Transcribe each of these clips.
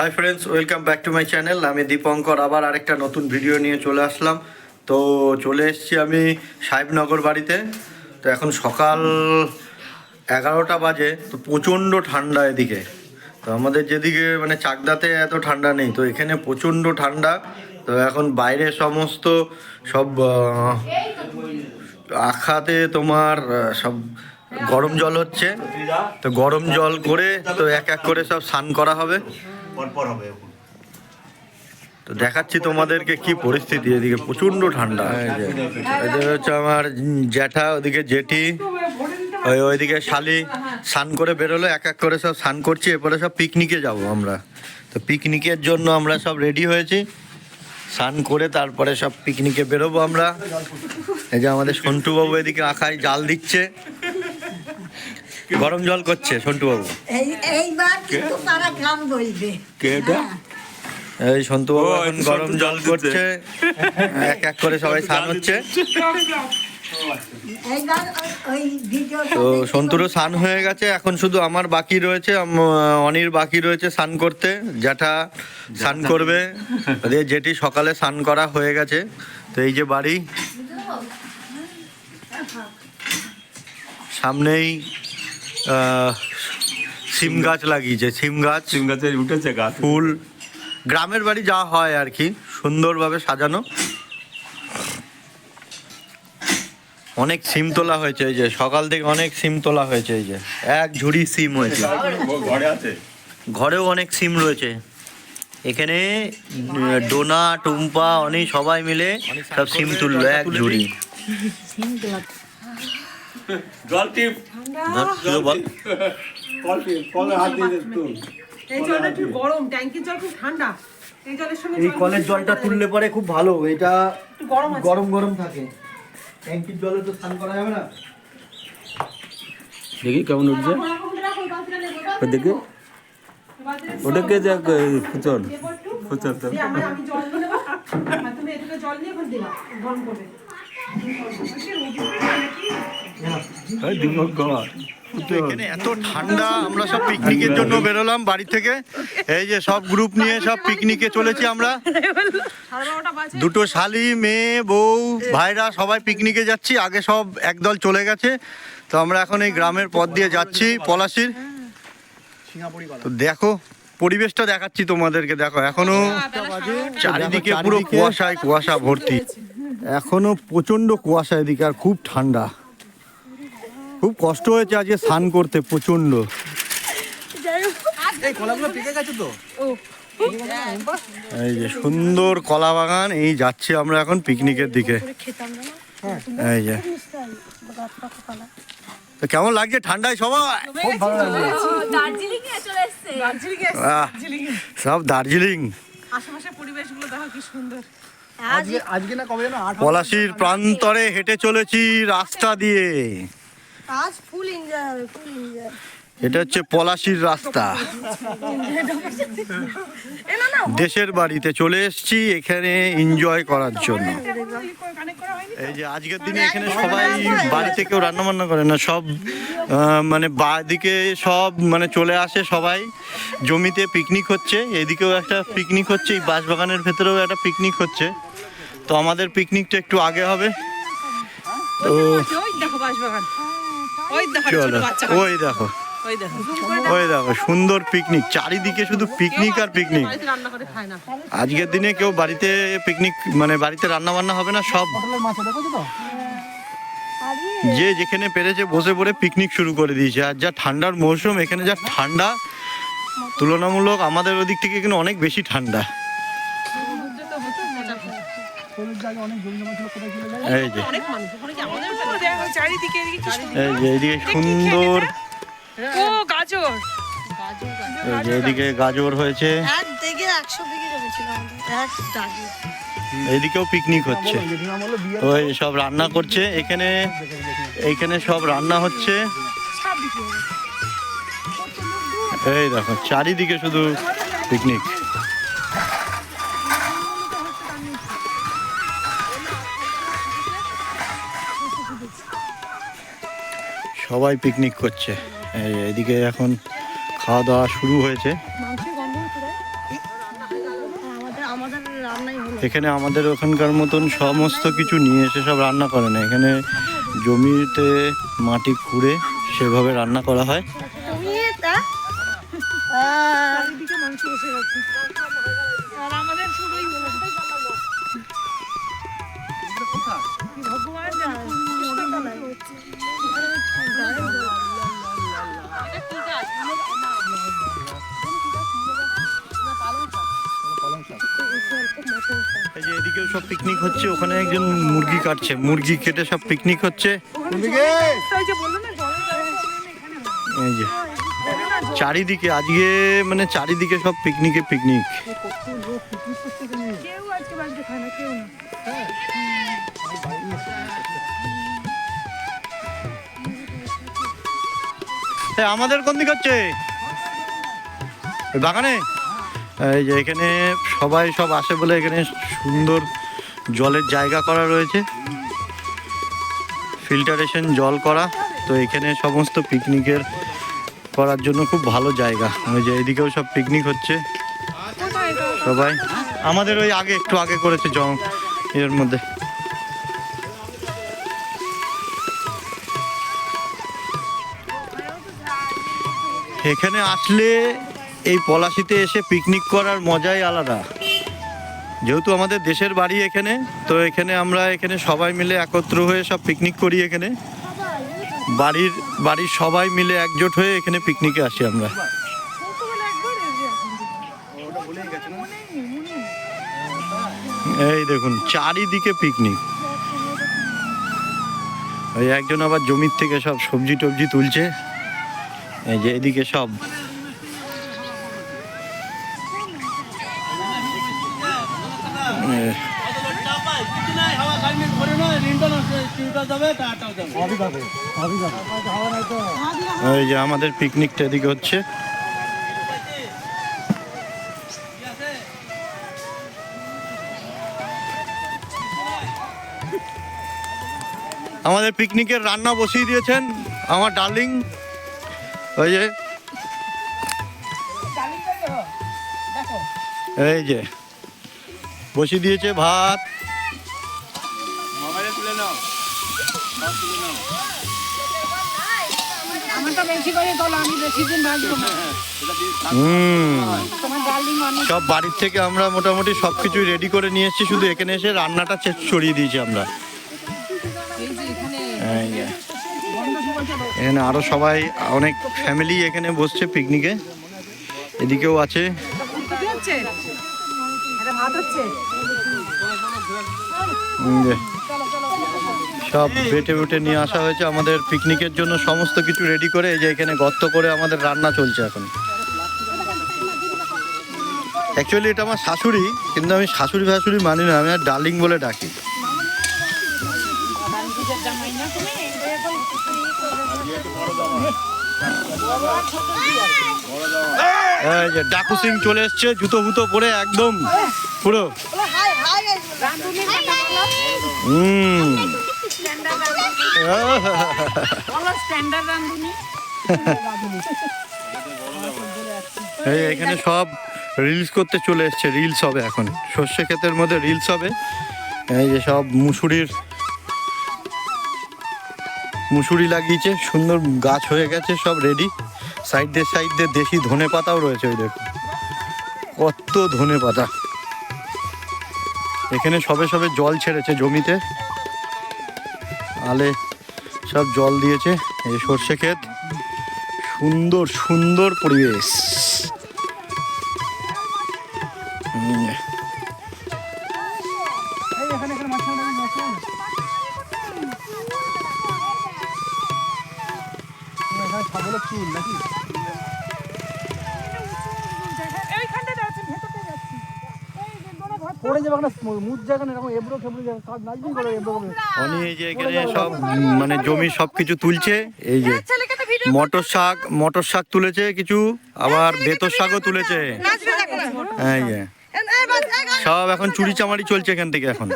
Hi friends welcome back to my channel আমি দীপঙ্কর, আবার আরেকটা নতুন ভিডিও নিয়ে চলে আসলাম। তো চলে এসেছি আমি সাহেবনগর বাড়িতে। তো এখন সকাল এগারোটা বাজে, তো প্রচণ্ড ঠান্ডা এদিকে। তো আমাদের যেদিকে মানে চাকদাতে এত ঠান্ডা নেই, তো এখানে প্রচণ্ড ঠান্ডা। তো এখন বাইরে সমস্ত সব আখাতে তোমার সব গরম জল হচ্ছে। তো গরম জল করে তো এক এক করে সব স্নান করা হবে। পরপর হবে এখন। তো দেখাচ্ছি তোমাদেরকে কি পরিস্থিতি এদিকে প্রচণ্ড ঠান্ডা। এদের হচ্ছে আমার জ্যাঠা ওদিকে জেঠি ওই ওইদিকে শালি স্নান করে বেরোলো এক এক করে সব স্নান করছি এরপরে সব পিকনিকে যাব আমরা। তো পিকনিকের জন্য আমরা সব রেডি হয়েছি। স্নান করে তারপরে সব পিকনিকে বেরোবো আমরা। এই যে আমাদের সন্টুবাবু এদিকে আঁকায় জাল দিচ্ছে। গরম জল করছে সন্টুবাবু। এই এইবার কিন্তু তারা গান বলবে। কে এটা? হ্যাঁ। এই সন্তুবাবু ও, এখন গরম জল করছে। এক এক করে সবাই স্নান হচ্ছে। তো সন্তুরও স্নান হয়ে গেছে এখন শুধু আমার বাকি রয়েছে অনির বাকি রয়েছে স্নান করতে। জ্যাঠা স্নান করবে। যেটি সকালে স্নান করা হয়ে গেছে। তো এই যে বাড়ি। সামনেই আহ, সিম গাছ লাগিয়েছে সিম গাছ। সিম গাছে উঠেছে গাছ। ফুল। গ্রামের বাড়ি যা হয় আর কি সুন্দরভাবে সাজানো। অনেক সিম তোলা হয়েছে এই যে সকাল থেকে অনেক সিম তোলা হয়েছে এই যে। এক ঝুড়ি সিম হয়েছে। ঘরে আছে? ঘরেও অনেক সিম রয়েছে। এখানে ডোনা টুম্পা অনেক সবাই মিলে সব সিম তুললো এক ঝুড়ি। জল টিপ বল। কল টিপ কলে হাত দিয়ে দে এই জলটা একটু গরম ট্যাঙ্কির জল খুব ঠান্ডা। এই জলের সঙ্গে এই জল কলের জলটা তুললে পরে খুব ভালো এটা গরম গরম গরম থাকে। ট্যাঙ্কির জলে তো স্নান করা যাবে না। দেখি কেমন উঠছে। দেখি। ওটাকে দেখ নেব। তো জল নিয়ে গরম করবে। এখানে এত ঠান্ডা আমরা সব পিকনিকের জন্য বেরোলাম বাড়ি থেকে। এই যে সব গ্রুপ নিয়ে সব পিকনিকে চলেছি আমরা। দুটো শালি মেয়ে বউ ভাইরা সবাই পিকনিকে যাচ্ছি। আগে সব একদল চলে গেছে। তো আমরা এখন এই গ্রামের পথ দিয়ে যাচ্ছি পলাশির। তো দেখো পরিবেশটা দেখাচ্ছি তোমাদেরকে। দেখো এখনও চারিদিকে পুরো কুয়াশায় কুয়াশা ভর্তি। এখনও প্রচণ্ড কুয়াশা এদিকে আর খুব ঠান্ডা। খুব কষ্ট হয়েছে আজকে স্নান করতে প্রচণ্ড এই যে সুন্দর কলা বাগান এই যাচ্ছি আমরা এখন পিকনিকের দিকে। এই যে। তো কেমন লাগছে ঠান্ডায় সবাই? দার্জিলিং এ চলে এসছে। দার্জিলিং এ এসছি, আহ। দার্জিলিং এ। সব দার্জিলিং। আশেপাশের পরিবেশগুলো দেখো কি সুন্দর। পলাশির প্রান্তরে হেঁটে চলেছি রাস্তা দিয়ে। আজ ফুল এনজয় হবে ফুল এনজয় এটা হচ্ছে পলাশির রাস্তা। দেশের বাড়িতে চলে এসেছি এখানে এনজয় করার জন্য। এই যে আজকের দিনে এখানে সবাই বাড়িতে কেউ রান্না বান্না করে না সব মানে বাদিকে সব মানে চলে আসে সবাই। জমিতে পিকনিক হচ্ছে এদিকেও একটা পিকনিক হচ্ছে এই বাঁশবাগানের ভেতরেও একটা পিকনিক হচ্ছে। তো আমাদের পিকনিকটা একটু আগে হবে। তো দেখো বাঁশবাগান। চলো ওই দেখো। ওই দেখো। সুন্দর পিকনিক চারিদিকে শুধু পিকনিক আর পিকনিক আজকের দিনে কেউ বাড়িতে পিকনিক মানে বাড়িতে রান্না বান্না হবে না সব। যে যেখানে পেরেছে বসে পড়ে পিকনিক শুরু করে দিয়েছে। আর যা ঠান্ডার মৌসুম এখানে যা ঠান্ডা তুলনামূলক আমাদের ওদিক থেকে এখানে অনেক বেশি ঠান্ডা। কি সুন্দর। এই যে এইদিকে সুন্দর। ও গাজর। এই যে এইদিকে গাজর হয়েছে। এইদিকেও পিকনিক হচ্ছে। তো এই সব রান্না করছে এখানে এইখানে সব রান্না হচ্ছে। এই দেখো চারিদিকে শুধু পিকনিক সবাই পিকনিক করছে। এদিকে এখন খাওয়া দাওয়া শুরু হয়েছে। এখানে আমাদের ওখানকার মতন সমস্ত কিছু নিয়ে এসে সব রান্না করে না। এখানে জমিতে মাটি খুঁড়ে সেভাবে রান্না করা হয়। আমাদের এদিকেও সব পিকনিক হচ্ছে, ওখানে একজন মুরগি কাটছে। মুরগি কেটে সব পিকনিক হচ্ছে। চারিদিকে, আজকে মানে চারিদিকে সব পিকনিকে পিকনিক কেউ আজকে বাড়িতে খায় না কেউ না। আমাদের কোন দিক হচ্ছে? বাগানে? এই যে এখানে সবাই সব আসে বলে এখানে সুন্দর জলের জায়গা করা রয়েছে। ফিল্টারেশন জল করা। তো এখানে সমস্ত পিকনিকের করার জন্য খুব ভালো জায়গা। ওই যে এদিকেও সব পিকনিক হচ্ছে। সবাই। আমাদের ওই আগে একটু আগে করেছে জং এর মধ্যে। এখানে আসলে এই পলাশিতে এসে পিকনিক করার মজাই আলাদা। যেহেতু আমাদের দেশের বাড়ি এখানে, তো এখানে আমরা এখানে সবাই মিলে একত্র হয়ে সব পিকনিক করি এখানে। বাড়ির বাড়ির সবাই মিলে একজোট হয়ে এখানে পিকনিকে আসি আমরা। এই দেখুন, চারিদিকে পিকনিক ওই একজন আবার জমির থেকে সব সবজি টবজি তুলছে। এই যে এদিকে সব। এই যে আমাদের পিকনিকটা এদিকে হচ্ছে। আমাদের পিকনিকের রান্না বসিয়ে দিয়েছেন আমার ডার্লিং। ওই যে। এই যে। বসিয়ে দিয়েছে ভাত। সব বাড়ির থেকে আমরা মোটামুটি সব কিছু রেডি করে নিয়ে এসেছি শুধু এখানে এসে রান্নাটা ছড়িয়ে দিয়েছি আমরা। এখানে আরও সবাই, অনেক ফ্যামিলি এখানে বসছে পিকনিকে এদিকেও আছে। সব বেটে বেটে নিয়ে আসা হয়েছে আমাদের পিকনিকের জন্য। সমস্ত কিছু রেডি করে, এই যে এখানে গর্ত করে আমাদের রান্না চলছে এখন। অ্যাকচুয়ালি এটা আমার শাশুড়ি, কিন্তু আমি শাশুড়ি ফাশুড়ি মানি না, আমি আর ডার্লিং বলে ডাকি। ডাকু সিং চলে এসছে, জুতো ফুতো পরে একদম পুরো। হুম। এখানে সব রিলস করতে চলে এসছে রিলস হবে এখন। সর্ষে ক্ষেতের মধ্যে রিলস হবে। এই যে সব মুসুরির মুসুরি লাগিয়েছে, সুন্দর গাছ হয়ে গেছে, সব রেডি সাইড দিয়ে সাইড দিয়ে দেশি ধনে পাতাও রয়েছে, ওই দেখুন কত ধনে পাতা। এখানে সবে সবে জল ছেড়েছে জমিতে। আলে সব জল দিয়েছে, এই সর্ষে ক্ষেত। সুন্দর সুন্দর পরিবেশ। হুম। এইখানটাতে আছে ভেতরটা যাচ্ছি। এই যে বড় ঘর পড়ে যাবে না মুখ জায়গা এরকম এবড়ো খেবড়ো জায়গা। কাজ নাচবি করে এবড়ো খেবড়ো এই যে এখানে সব মানে জমি সব কিছু তুলছে এই যে ভিডিও মটর শাক মটর শাক তুলেছে কিছু আবার বেতর শাকও তুলেছে। এই যে। সব এখন চুরি চামারি চলছে এখান থেকে এখন।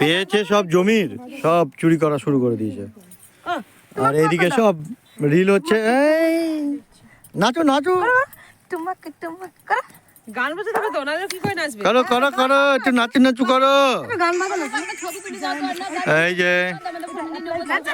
পেয়েছে সব জমির সব চুরি করা শুরু করে দিয়েছে। আর এইদিকে সব রিল হচ্ছে এই। নাচো নাচো। টুমাক টুমাক করো। গান বাজাতে হবে তো নাহলে কি করে নাচবে? করো করো করো একটু নাচু নাচু করো। গান বাজানো এই যে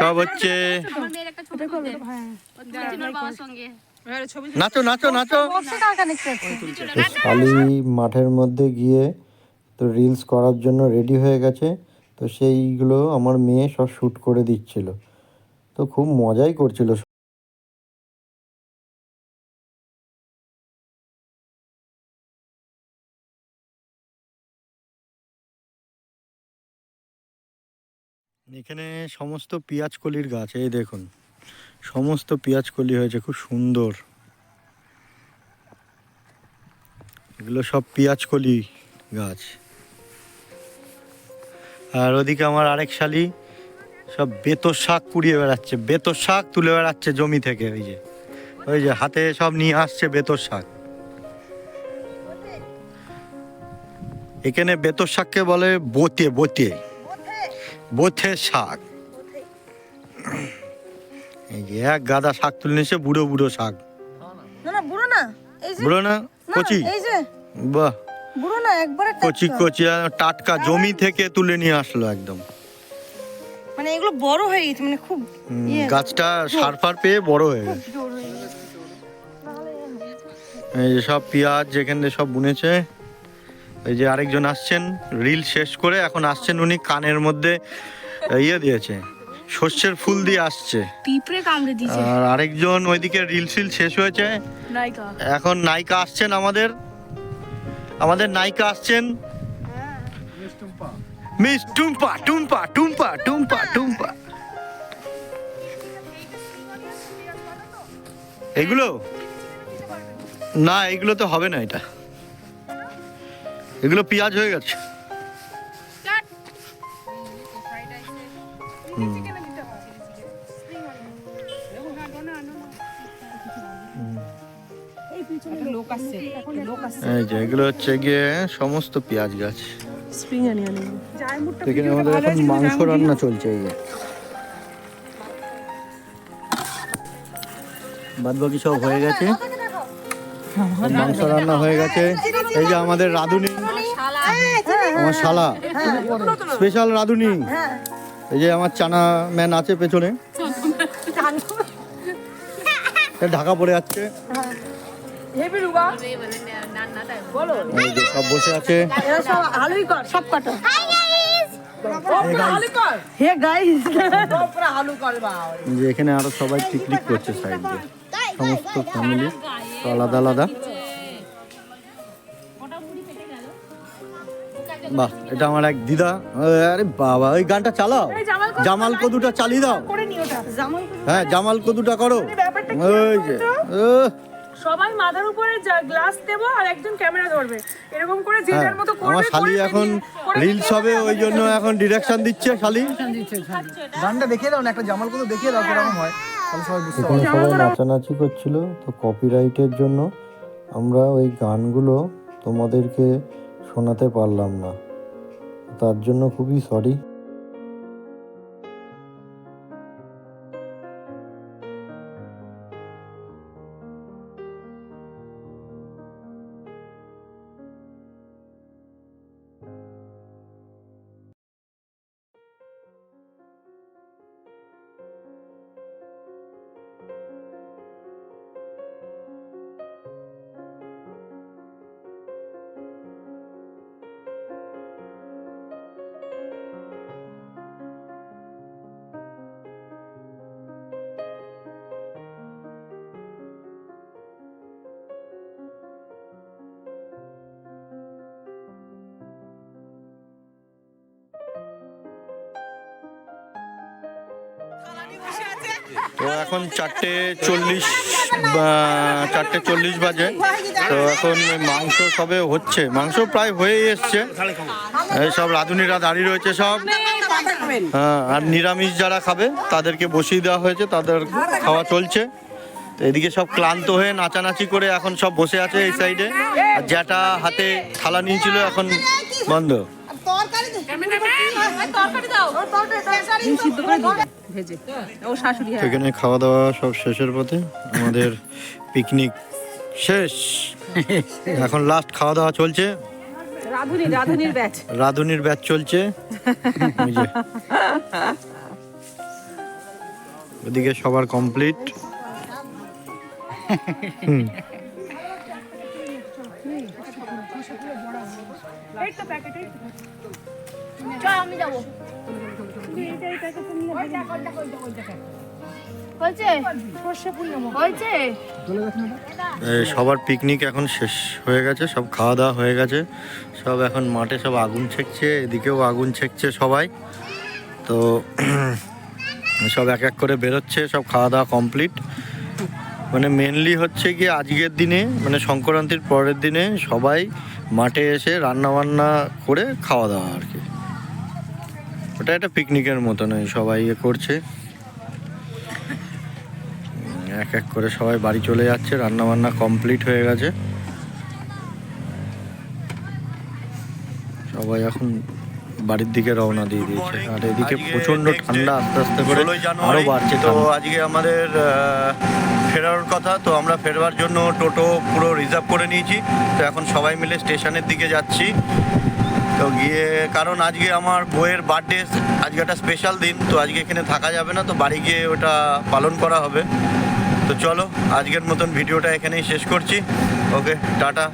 সব হচ্ছে। হ্যাঁ, নাচো নাচো নাচো। শালি মাঠের মধ্যে গিয়ে তো রিলস করার জন্য রেডি হয়ে গেছে তো সেইগুলো আমার মেয়ে সব শ্যুট করে দিচ্ছিল। তো খুব মজাই করছিল এখানে সমস্ত কলির গাছ, এই দেখুন, সমস্ত কলি হয়েছে, খুব সুন্দর। এগুলো সব কলি গাছ। আর ওদিকে আমার আরেক শালি সব বেতর শাক কুড়িয়ে বেড়াচ্ছে বেতর শাক তুলে বেড়াচ্ছে জমি থেকে ওই যে। ওই যে হাতে সব নিয়ে আসছে বেতর শাক। এখানে বেতর শাককে বলে বোতে বোতে। বোথে শাক। এই যে এক গাদা শাক তুলে নিয়েছে বুড়ো বুড়ো শাক। বুড়ো না বুড়ো না? কচি? বাহ। বুড়ো না একবারে কচি কচি টাটকা জমি থেকে তুলে নিয়ে আসলো একদম। মানে এগুলো বড় হয়ে গেছে মানে খুব ইয়ে। গাছটা সার ফার পেয়ে বড় হয়ে গেছে। এই যে সব পেঁয়াজ যেখান সব বুনেছে এই যে আরেকজন আসছেন রিল শেষ করে এখন আসছেন উনি কানের মধ্যে ইয়ে দিয়েছে শস্যের ফুল দিয়ে আসছে। পিঁপড়ে কামড়ে দিয়েছে। আর আরেকজন ওইদিকে রিল সিল শেষ হয়েছে। নায়িকা। এখন নায়িকা আসছেন আমাদের। আমাদের নায়িকা আসছেন। মিস টুম্পা টুম্পা টুম্পা টুম্পা টুম্পা। এগুলো? না এগুলো তো হবে না এটা। এগুলো পেঁয়াজ হয়ে গেছে। এগুলো হচ্ছে গিয়ে সমস্ত পেঁয়াজ গাছ। স্প্রিং আনি এখানে আমাদের এখন মাংস রান্না চলছে এই যে। বাদ বাকি সব হয়ে গেছে। মাংস রান্না হয়ে গেছে। এই যে আমাদের রাঁধুনি। আমার শালা। স্পেশাল রাঁধুনি। এই যে আমার চানা ম্যান আছে পেছনে। ঢাকা পড়ে যাচ্ছে। সব বসে আছে। সব কাটো। হে গাইস যে এখানে আরও সবাই পিকনিক করছে সাইড দিয়ে। সমস্ত ফ্যামিলি আলাদা আলাদা। বাহ এটা আমার এক দিদা। আরে বাবা ওই গানটা চালাও। জামাল কদুটা চালিয়ে দাও। হ্যাঁ জামাল কদুটা করো। ওই যে ও, সবাই মাথার উপরে গ্লাস দেব আর একজন ক্যামেরা ধরবে। এরকম করে যে হ্যাঁ যার মতো করবে আমার শালি এখন রিলস হবে ওই জন্য এখন ডিরেকশন দিচ্ছে শালি। গানটা দেখিয়ে দাও না একটা জামাল কত দেখিয়ে দাও কীরকম হয়। এখানে সবাই নাচানাচি করছিল তো কপিরাইটের জন্য আমরা ওই গানগুলো তোমাদেরকে শোনাতে পারলাম না। তার জন্য খুবই সরি তো এখন চারটে চল্লিশ চারটে চল্লিশ বাজে। তো এখন মাংস সবে হচ্ছে। মাংস প্রায় হয়ে এসছে। এই সব রাঁধুনিরা দাঁড়িয়ে রয়েছে সব। হ্যাঁ আর নিরামিষ যারা খাবে তাদেরকে বসিয়ে দেওয়া হয়েছে। তাদের খাওয়া চলছে। তো এদিকে সব ক্লান্ত হয়ে নাচানাচি করে এখন সব বসে আছে এই সাইডে। আর যেটা হাতে থালা নিয়েছিল এখন বন্ধ। তরকারি দে তরকারি দাও। ভেজে। ও শাশুড়ি হ্যাঁ। সেখানে খাওয়া দাওয়া সব শেষের পথে আমাদের পিকনিক শেষ। এখন লাস্ট খাওয়া দাওয়া চলছে। রাধুনি রাধুনির ব্যাচ। রাঁধুনির ব্যাচ চলছে। ওদিকে সবার কমপ্লিট এই তো প্যাকেট চল আমি যাব। সবার পিকনিক এখন শেষ হয়ে গেছে, সব খাওয়া দাওয়া হয়ে গেছে। সব এখন মাঠে সব আগুন ছেকছে, এদিকেও আগুন ছেকছে সবাই। তো সব এক এক করে বেরোচ্ছে, সব খাওয়া দাওয়া কমপ্লিট মানে মেনলি হচ্ছে কি আজকের দিনে মানে সংক্রান্তির পরের দিনে সবাই মাঠে এসে রান্না বান্না করে খাওয়া দাওয়া আর কি। ওটা একটা পিকনিকের মতনই সবাই ইয়ে করছে। এক এক করে সবাই বাড়ি চলে যাচ্ছে রান্না বান্না কমপ্লিট হয়ে গেছে। সবাই এখন বাড়ির দিকে রওনা দিয়ে দিয়েছে। আর এদিকে প্রচণ্ড ঠান্ডা আস্তে আস্তে করে আরও বাড়ছে তো আজকে আমাদের ফেরার কথা তো আমরা ফেরবার জন্য টোটো পুরো রিজার্ভ করে নিয়েছি। তো এখন সবাই মিলে স্টেশনের দিকে যাচ্ছি। তো গিয়ে, কারণ আজকে আমার বইয়ের বার্থডে আজকে একটা স্পেশাল দিন, তো আজকে এখানে থাকা যাবে না, তো বাড়ি গিয়ে ওটা পালন করা হবে। তো চলো, আজকের মতন ভিডিওটা এখানেই শেষ করছি। Okay tata.